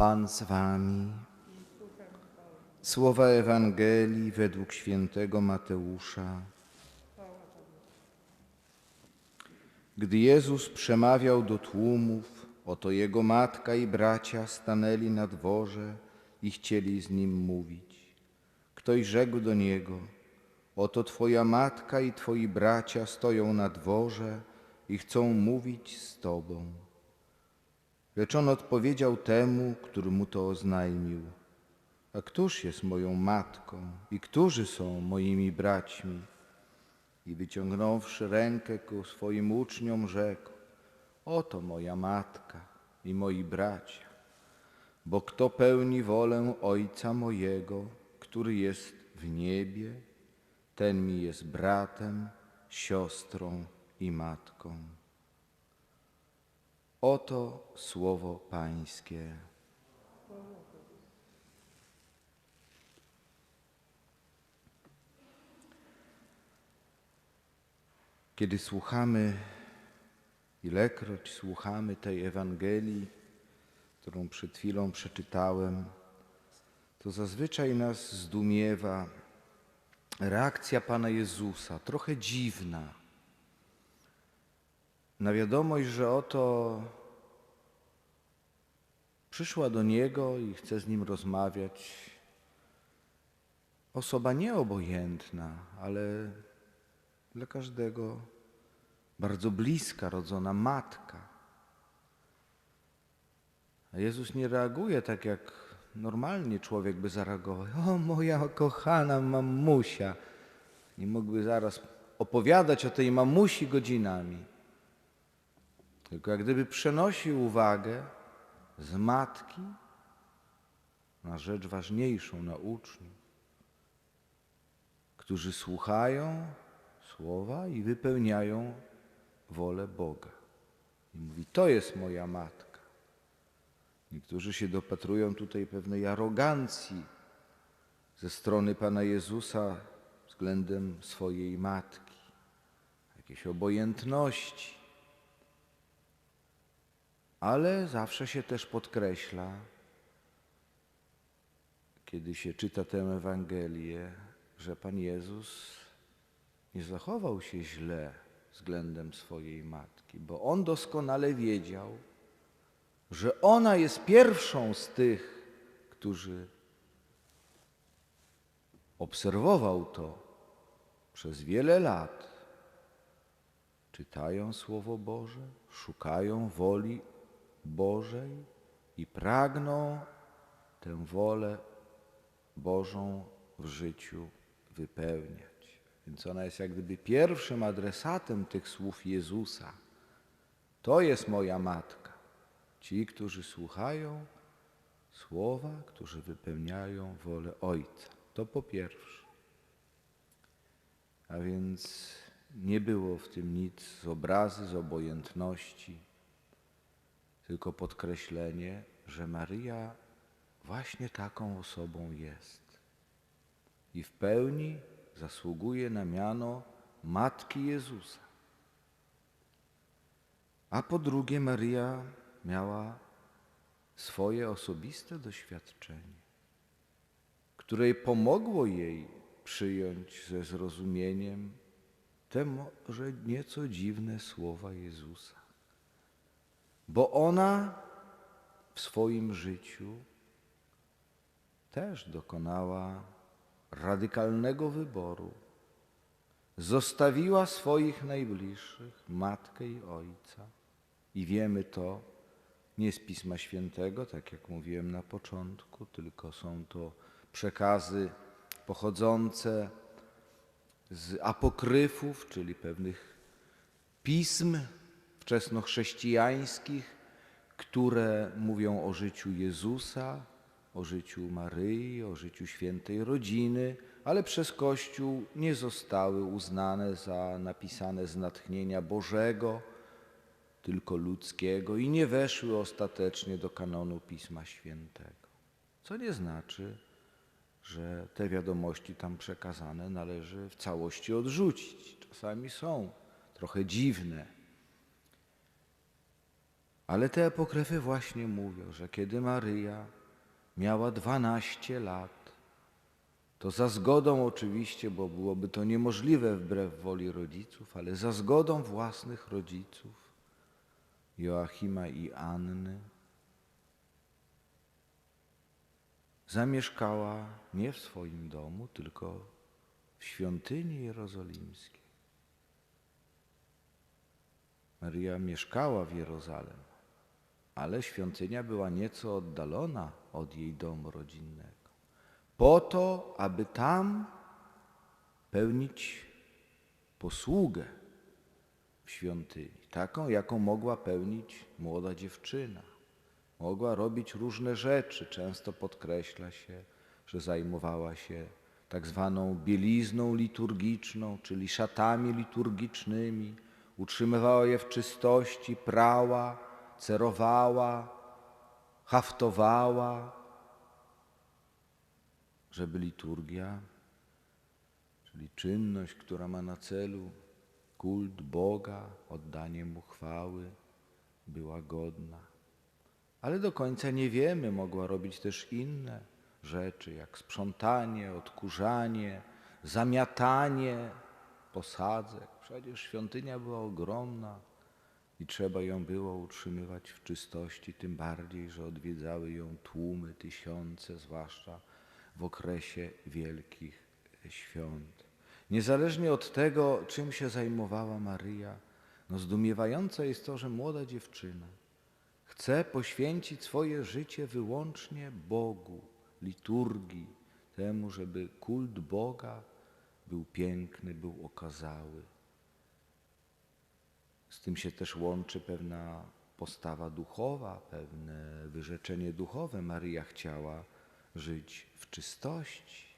Pan z wami. Słowa Ewangelii według świętego Mateusza. Gdy Jezus przemawiał do tłumów, oto jego matka i bracia stanęli na dworze i chcieli z nim mówić. Ktoś rzekł do niego: Oto twoja matka i twoi bracia stoją na dworze i chcą mówić z tobą. Lecz on odpowiedział temu, który mu to oznajmił: A któż jest moją matką i którzy są moimi braćmi? I wyciągnąwszy rękę ku swoim uczniom, rzekł: Oto moja matka i moi bracia. Bo kto pełni wolę Ojca mojego, który jest w niebie, ten mi jest bratem, siostrą i matką. Oto słowo Pańskie. Kiedy słuchamy, ilekroć słuchamy tej Ewangelii, którą przed chwilą przeczytałem, to zazwyczaj nas zdumiewa reakcja Pana Jezusa, trochę dziwna. Na wiadomość, że oto przyszła do Niego i chce z Nim rozmawiać osoba nieobojętna, ale dla każdego bardzo bliska, rodzona matka. A Jezus nie reaguje tak, jak normalnie człowiek by zareagował. O, moja kochana mamusia. Nie mógłby zaraz opowiadać o tej mamusi godzinami. Tylko jak gdyby przenosił uwagę z matki na rzecz ważniejszą, na uczniów, którzy słuchają słowa i wypełniają wolę Boga. I mówi, to jest moja matka. Niektórzy się dopatrują tutaj pewnej arogancji ze strony Pana Jezusa względem swojej matki, jakiejś obojętności. Ale zawsze się też podkreśla, kiedy się czyta tę Ewangelię, że Pan Jezus nie zachował się źle względem swojej matki, bo on doskonale wiedział, że ona jest pierwszą z tych, którzy obserwował to przez wiele lat. Czytają Słowo Boże, szukają woli Bożej i pragną tę wolę Bożą w życiu wypełniać. Więc ona jest jak gdyby pierwszym adresatem tych słów Jezusa. To jest moja matka. Ci, którzy słuchają słowa, którzy wypełniają wolę Ojca. To po pierwsze. A więc nie było w tym nic z obrazy, z obojętności, tylko podkreślenie, że Maryja właśnie taką osobą jest. I w pełni zasługuje na miano Matki Jezusa. A po drugie, Maryja miała swoje osobiste doświadczenie, które pomogło jej przyjąć ze zrozumieniem te może nieco dziwne słowa Jezusa. Bo ona w swoim życiu też dokonała radykalnego wyboru. Zostawiła swoich najbliższych, matkę i ojca. I wiemy to nie z Pisma Świętego, tak jak mówiłem na początku, tylko są to przekazy pochodzące z apokryfów, czyli pewnych pism wczesnochrześcijańskich, które mówią o życiu Jezusa, o życiu Maryi, o życiu świętej rodziny, ale przez Kościół nie zostały uznane za napisane z natchnienia Bożego, tylko ludzkiego i nie weszły ostatecznie do kanonu Pisma Świętego. Co nie znaczy, że te wiadomości tam przekazane należy w całości odrzucić. Czasami są trochę dziwne. Ale te apokryfy właśnie mówią, że kiedy Maryja miała 12 lat, to za zgodą oczywiście, bo byłoby to niemożliwe wbrew woli rodziców, ale za zgodą własnych rodziców, Joachima i Anny, zamieszkała nie w swoim domu, tylko w świątyni jerozolimskiej. Maria mieszkała w Jerozalem, ale świątynia była nieco oddalona od jej domu rodzinnego. Po to, aby tam pełnić posługę w świątyni, taką, jaką mogła pełnić młoda dziewczyna. Mogła robić różne rzeczy. Często podkreśla się, że zajmowała się tak zwaną bielizną liturgiczną, czyli szatami liturgicznymi. Utrzymywała je w czystości, prała, cerowała, haftowała, żeby liturgia, czyli czynność, która ma na celu kult Boga, oddanie Mu chwały, była godna. Ale do końca nie wiemy, mogła robić też inne rzeczy, jak sprzątanie, odkurzanie, zamiatanie posadzek. Przecież świątynia była ogromna i trzeba ją było utrzymywać w czystości, tym bardziej, że odwiedzały ją tłumy, tysiące, zwłaszcza w okresie wielkich świąt. Niezależnie od tego, czym się zajmowała Maryja, no zdumiewające jest to, że młoda dziewczyna chce poświęcić swoje życie wyłącznie Bogu, liturgii, temu, żeby kult Boga był piękny, był okazały. Z tym się też łączy pewna postawa duchowa, pewne wyrzeczenie duchowe. Maryja chciała żyć w czystości,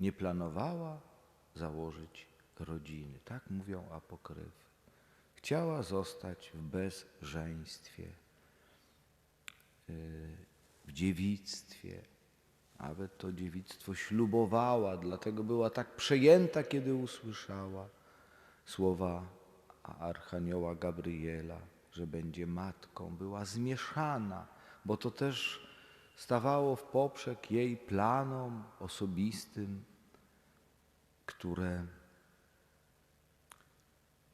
nie planowała założyć rodziny. Tak mówią apokryfy. Chciała zostać w bezżeństwie, yy, w dziewictwie. Nawet to dziewictwo ślubowała, dlatego była tak przejęta, kiedy usłyszała słowa Archanioła Gabriela, że będzie matką. Była zmieszana, bo to też stawało w poprzek jej planom osobistym, które,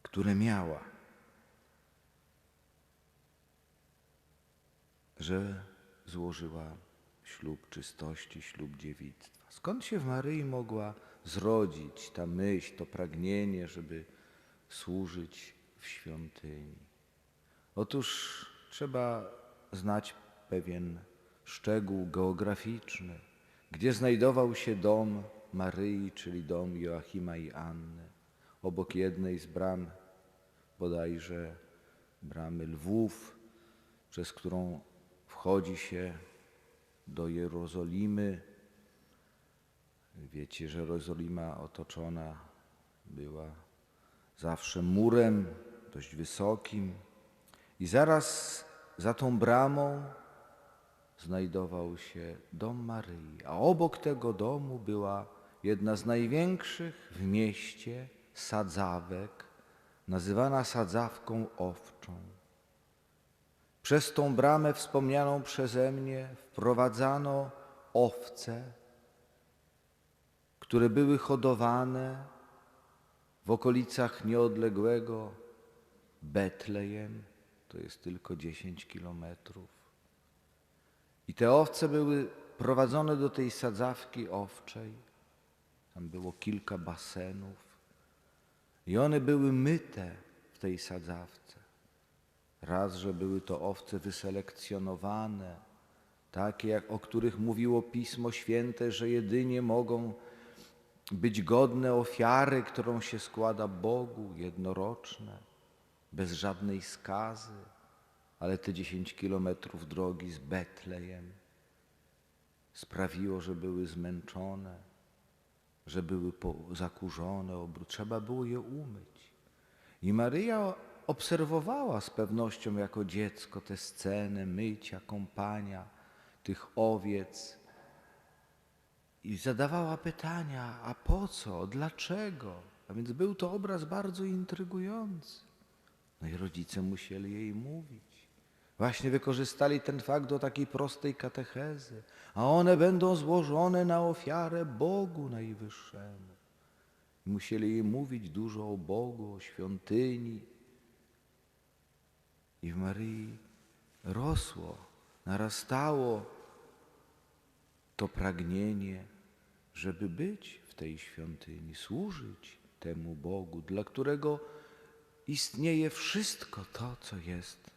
które miała. Że złożyła ślub czystości, ślub dziewictwa. Skąd się w Maryi mogła zrodzić ta myśl, to pragnienie, żeby służyć w świątyni? Otóż trzeba znać pewien szczegół geograficzny, gdzie znajdował się dom Maryi, czyli dom Joachima i Anny, obok jednej z bram, bodajże bramy Lwów, przez którą wchodzi się do Jerozolimy. Wiecie, że Jerozolima otoczona była zawsze murem dość wysokim i zaraz za tą bramą znajdował się dom Maryi, a obok tego domu była jedna z największych w mieście sadzawek, nazywana sadzawką owczą. Przez tą bramę wspomnianą przeze mnie wprowadzano owce, które były hodowane w okolicach nieodległego Betlejem, to jest tylko 10 kilometrów. I te owce były prowadzone do tej sadzawki owczej. Tam było kilka basenów. I one były myte w tej sadzawce. Raz, że były to owce wyselekcjonowane, takie, jak, o których mówiło Pismo Święte, że jedynie mogą być godne ofiary, którą się składa Bogu, jednoroczne, bez żadnej skazy, ale te dziesięć kilometrów drogi z Betlejem sprawiło, że były zmęczone, że były zakurzone, trzeba było je umyć. I Maryja obserwowała z pewnością jako dziecko tę scenę mycia, kąpania tych owiec i zadawała pytania, a po co, dlaczego? A więc był to obraz bardzo intrygujący. No i rodzice musieli jej mówić, Właśnie wykorzystali ten fakt do takiej prostej katechezy, a one będą złożone na ofiarę Bogu Najwyższemu. Musieli jej mówić dużo o Bogu, o świątyni. I w Maryi rosło, narastało to pragnienie, żeby być w tej świątyni, służyć temu Bogu, dla którego istnieje wszystko to, co jest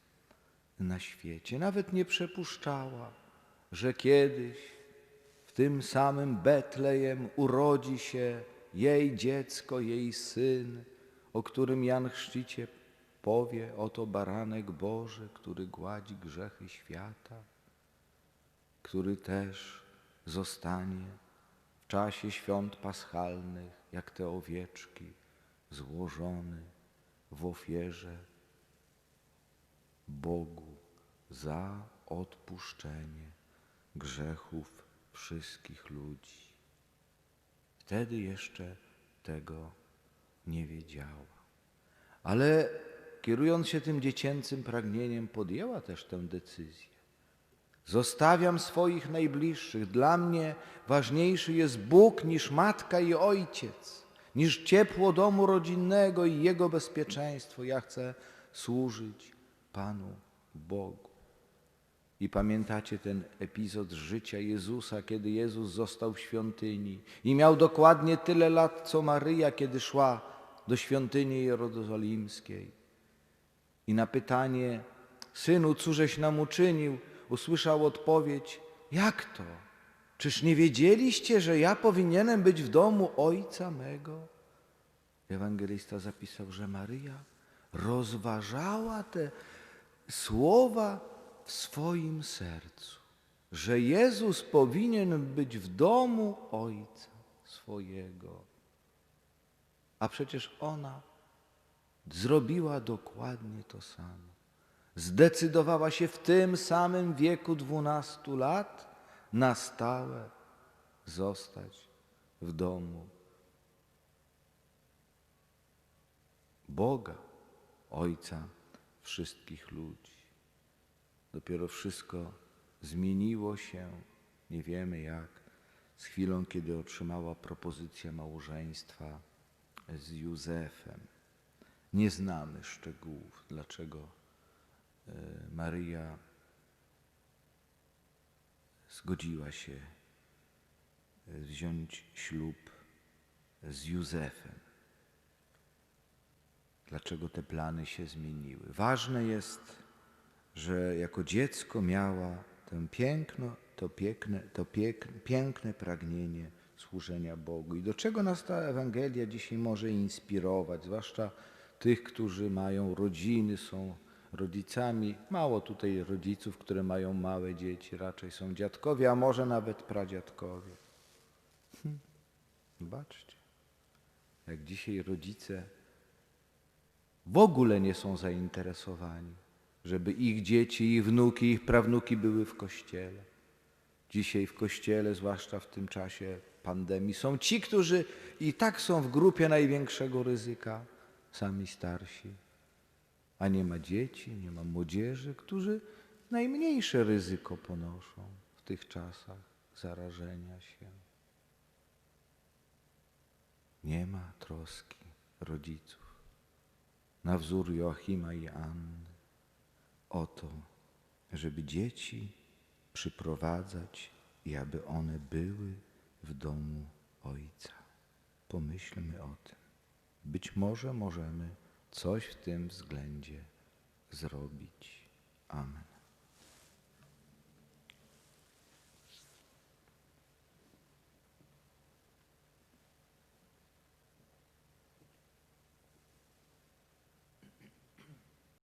na świecie. Nawet nie przypuszczała, że kiedyś w tym samym Betlejem urodzi się jej dziecko, jej syn, o którym Jan Chrzciciel powie, oto baranek Boży, który gładzi grzechy świata, który też zostanie czasie świąt paschalnych, jak te owieczki, złożony w ofierze Bogu za odpuszczenie grzechów wszystkich ludzi. Wtedy jeszcze tego nie wiedziała. Ale kierując się tym dziecięcym pragnieniem, podjęła też tę decyzję. Zostawiam swoich najbliższych. Dla mnie ważniejszy jest Bóg niż matka i ojciec, niż ciepło domu rodzinnego i jego bezpieczeństwo. Ja chcę służyć Panu Bogu. I pamiętacie ten epizod życia Jezusa, kiedy Jezus został w świątyni i miał dokładnie tyle lat, co Maryja, kiedy szła do świątyni jerozolimskiej. I na pytanie, synu, cóżeś nam uczynił, usłyszał odpowiedź, jak to? Czyż nie wiedzieliście, że ja powinienem być w domu ojca mego? Ewangelista zapisał, że Maryja rozważała te słowa w swoim sercu, że Jezus powinien być w domu ojca swojego. A przecież ona zrobiła dokładnie to samo. Zdecydowała się w tym samym wieku dwunastu lat na stałe zostać w domu Boga, Ojca wszystkich ludzi. Dopiero wszystko zmieniło się, nie wiemy jak, z chwilą, kiedy otrzymała propozycję małżeństwa z Józefem. Nie znamy szczegółów, dlaczego Maryja zgodziła się e, wziąć ślub z Józefem. Dlaczego te plany się zmieniły? Ważne jest, że jako dziecko miała tę piękno, to, piękne, to piękne, piękne pragnienie służenia Bogu. I do czego nas ta Ewangelia dzisiaj może inspirować, zwłaszcza tych, którzy mają rodziny, są rodzicami. Mało tutaj rodziców, które mają małe dzieci, raczej są dziadkowie, a może nawet pradziadkowie. Hm. Zobaczcie, jak dzisiaj rodzice w ogóle nie są zainteresowani, żeby ich dzieci, ich wnuki, ich prawnuki były w kościele. Dzisiaj w kościele, zwłaszcza w tym czasie pandemii, są ci, którzy i tak są w grupie największego ryzyka, sami starsi. A nie ma dzieci, nie ma młodzieży, którzy najmniejsze ryzyko ponoszą w tych czasach zarażenia się. Nie ma troski rodziców na wzór Joachima i Anny o to, żeby dzieci przyprowadzać i aby one były w domu Ojca. Pomyślmy o tym. Być może możemy coś w tym względzie zrobić. Amen.